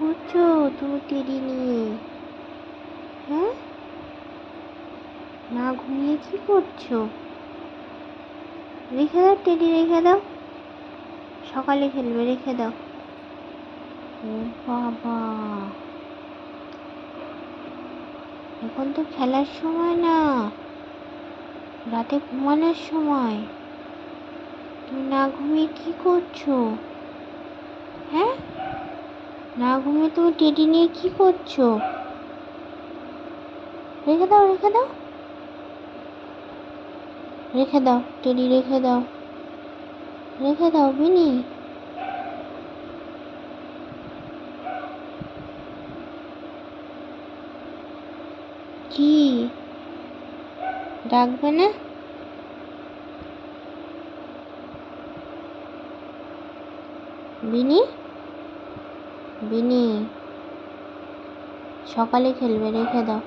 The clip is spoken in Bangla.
করছ? তুমি টেডি নিয়ে। হ্যাঁ? না ঘুমিয়ে কি করছ? রেখে দাও টেডি রেখে দাও। সকালে খেলবে, রেখে দাও। ও বাবা। এখন তো খেলার সময় না। রাতে ঘুমানোর সময়। তুমি না ঘুমিয়ে কি করছ? না ঘুমিয়ে তুমি টেডি নিয়ে কি করছ? রেখে দাও রেখে দাও। রেখে দাও, টেডি রেখে দাও। রেখে দাও, বিনি। কি? ডাকবে না? বিনি? বিনি সকালে খেলবে রেখে দাও।